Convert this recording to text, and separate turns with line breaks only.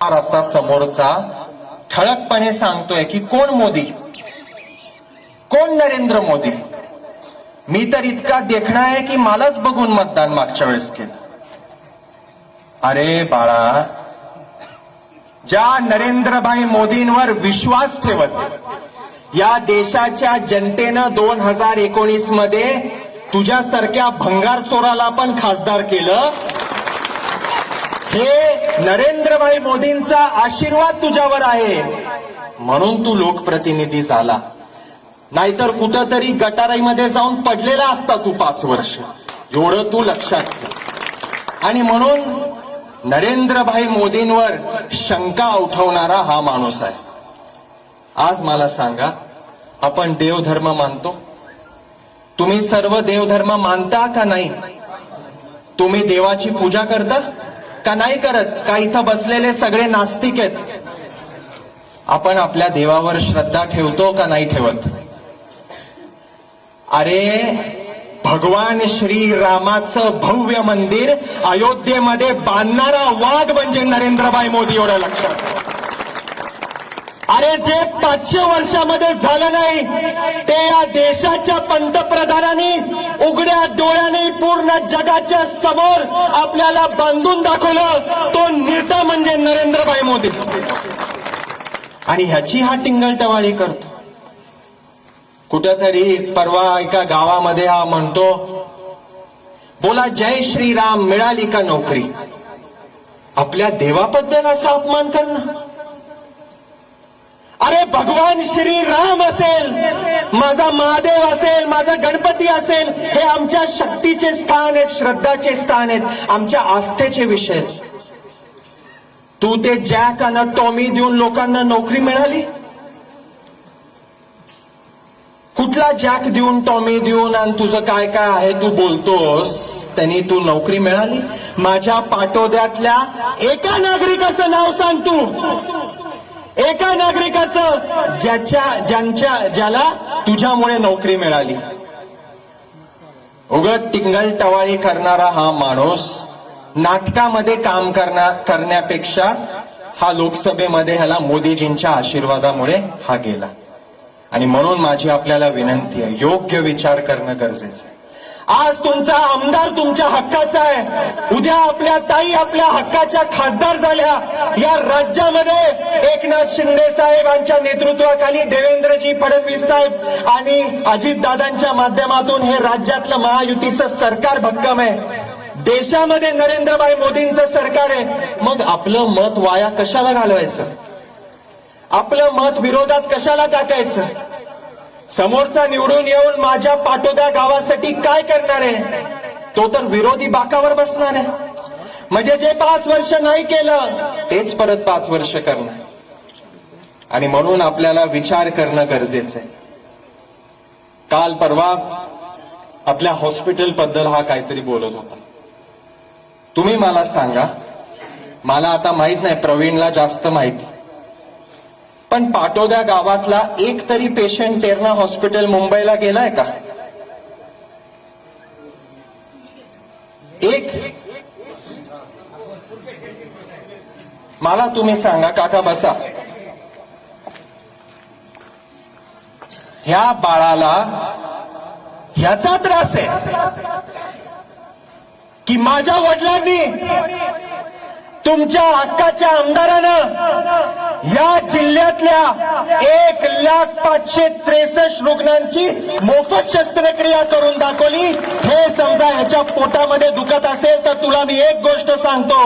आता समोरचा. ठळकपणे सांगतोय की कोण मोदी? कोण नरेंद्र मोदी? मी तर इतका देखणा आहे की मलाच बघून मतदान मागच्या वेळेस केलं. अरे बाळा ज्या नरेंद्रभाई मोदींवर विश्वास ठेवत या देशाच्या जनतेनं दोन हजार एकोणीसमध्ये तुझ्यासारख्या भंगार चोराला पण खासदार केलं हे नरेंद्रभाई मोदींचा आशीर्वाद तुझ्यावर आहे. म्हणून तू लोकप्रतिनिधी झाला. नाहीतर कुठंतरी गटाराईमध्ये जाऊन पडलेला असता तू पाच वर्ष. एवढं तू लक्षात ठेव. आणि म्हणून नरेंद्रभाई मोदींवर शंका उठवणारा हा माणूस आहे. आज मला सांगा आपण देवधर्म मानतो? तुम्ही सर्व देवधर्म मानता का नाही? तुम्ही देवाची पूजा करता? का नाही करत? का इथं बसलेले सगळे नास्तिक आहेत? आपण आपल्या देवावर श्रद्धा ठेवतो का नाही ठेवत? अरे भगवान श्रीरामाचं भव्य मंदिर अयोध्येमध्ये बांधणारा वाघ म्हणजे नरेंद्रभाई मोदी एवढं लक्षात अरे जे पाचशे वर्षामध्ये झालं नाही ते या देशाच्या पंतप्रधानांनी उघड्या डोळ्याने पूर्ण जगाच्या समोर आपल्याला बांधून दाखवलं. तो नेता म्हणजे नरेंद्रभाई मोदी. आणि ह्याची हा टिंगलटवाळी करतो. कुठंतरी परवा एका गावामध्ये हा म्हणतो बोला जय श्रीराम मिळाली का नोकरी? आपल्या देवाबद्दल असा अपमान करणं. अरे भगवान श्री राम असेल माझा महादेव असेल माझा गणपती असेल हे आमच्या शक्तीचे स्थान आहेत श्रद्धाचे स्थान आहेत आमच्या आस्थेचे विषय तू ते जॅक आणि टॉमी देऊन लोकांना नोकरी मिळाली? कुठला जॅक देऊन टॉमी देऊन आणि तुझं काय काय आहे तू बोलतोस त्यांनी तू नोकरी मिळाली? माझ्या पाटोद्यातल्या एका नागरिकाचं नाव सांग तू. एका नागरिकाचं ज्याच्या ज्यांच्या ज्याला तुझ्यामुळे नोकरी मिळाली. उगत टिंगल टवाळी करणारा हा माणूस नाटकामध्ये काम करणार करण्यापेक्षा हा लोकसभेमध्ये ह्याला मोदीजींच्या आशीर्वादामुळे हा गेला. आणि म्हणून माझी आपल्याला विनंती आहे योग्य विचार करणं गरजेचं आहे. आज तुमचा आमदार तुमच्या हक्काचा आहे. उद्या आपल्या ताई आपल्या हक्काच्या खासदार झाल्या. या राज्यामध्ये एकनाथ शिंदे साहेबांच्या नेतृत्वाखाली देवेंद्रजी फडणवीस साहेब आणि अजितदादांच्या माध्यमातून हे राज्यातलं महायुतीचं सरकार भक्कम आहे. देशामध्ये नरेंद्रभाई मोदींचं सरकार आहे. मग आपलं मत वाया कशाला घालवायचं? आपलं मत विरोधात कशाला टाकायचं? समोरचा निवडून येऊन माझ्या पाटोद्या गावासाठी काय करणार आहे? तो तर विरोधी बाकावर बसणार आहे. म्हणजे जे पाच वर्ष नाही केलं तेच परत पाच वर्ष करणार. आणि म्हणून आपल्याला विचार करणं गरजेचं आहे. काल परवा आपल्या हॉस्पिटलबद्दल हा काहीतरी बोलत होता. तुम्ही मला सांगा. मला आता माहीत नाही प्रवीणला जास्त माहिती. पण पाटोद्या गावातला एक तरी पेशंट तेरणा हॉस्पिटल मुंबईला गेलाय का? एक. मला तुम्ही सांगा काका बसा. ह्या बाळाला ह्याचा त्रास आहे. की माझ्या वडिलांनी तुमच्या हक्काच्या आमदारानं या जिल्ह्यातल्या एक लाख पाचशे त्रेसष्ट रुग्णांची मोफत शस्त्रक्रिया करून दाखवली. हे समजा ह्याच्या पोटामध्ये दुखत असेल तर तुला मी एक गोष्ट सांगतो.